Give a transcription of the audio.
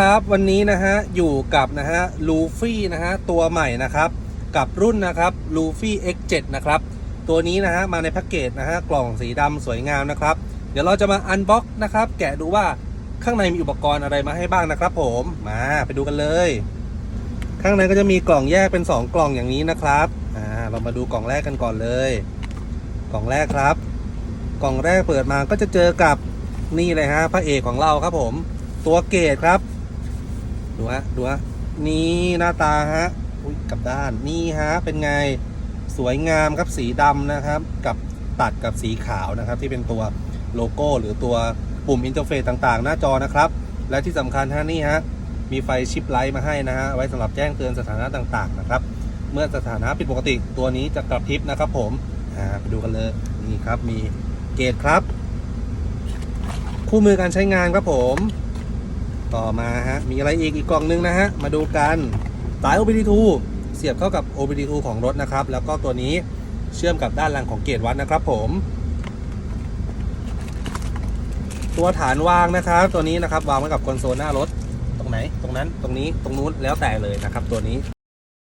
ครับวันนี้นะฮะอยู่กับนะฮะลูฟี่นะฮะตัวใหม่นะครับกับรุ่นนะครับลูฟี่ X7 นะครับตัวนี้นะฮะมาในแพ็กเกจนะฮะกล่องสีดำสวยงามนะครับ เดี๋ยวเราจะมาอันบ็อกนะครับแกะดูว่าข้างในมีอุปกรณ์อะไรมาให้บ้างนะครับผมมาไปดูกันเลย ข้างในก็จะมีกล่องแยกเป็น 2 กล่องอย่างนี้นะครับอ่าเรามาดูกล่องแรกกันก่อนเลย กล่องแรกครับ กล่องแรกเปิดมาก็จะเจอกับนี่เลยฮะพระเอกของเราครับผม ตัวเกตครับ ดูฮะดูฮะนี่หน้าตาฮะอุ๊ยกับด้านนี่ฮะเป็นไงสวยงามครับสีดำนะครับ กับตัดกับสีขาวนะครับ ที่เป็นตัวโลโก้หรือตัวปุ่มอินเทอร์เฟซต่างๆ หน้าจอนะครับ และที่สำคัญฮะนี่ฮะมีไฟชิปไลท์มาให้นะฮะไว้สำหรับแจ้งเตือนสถานะต่างๆนะครับ เมื่อสถานะผิดปกติตัวนี้จะกระพริบนะครับ ผมอ่าไปดูกันเลยนี่ครับมีเกตครับ คู่มือการใช้งานครับผม ต่อมาฮะ มีอะไรอีกอีกกล่องนึงนะฮะ มาดูกันสาย OBD2 เสียบเข้ากับ OBD2 ของรถนะครับ แล้วก็ตัวนี้เชื่อมกับด้านหลังของเกจวัดนะครับผม ตัวฐานวางนะครับ ตัวนี้นะครับวางไว้กับคอนโซลหน้ารถ ตรงไหน ตรงนั้น ตรงนี้ ตรงนู้น แล้วแต่เลยนะครับ ตัวนี้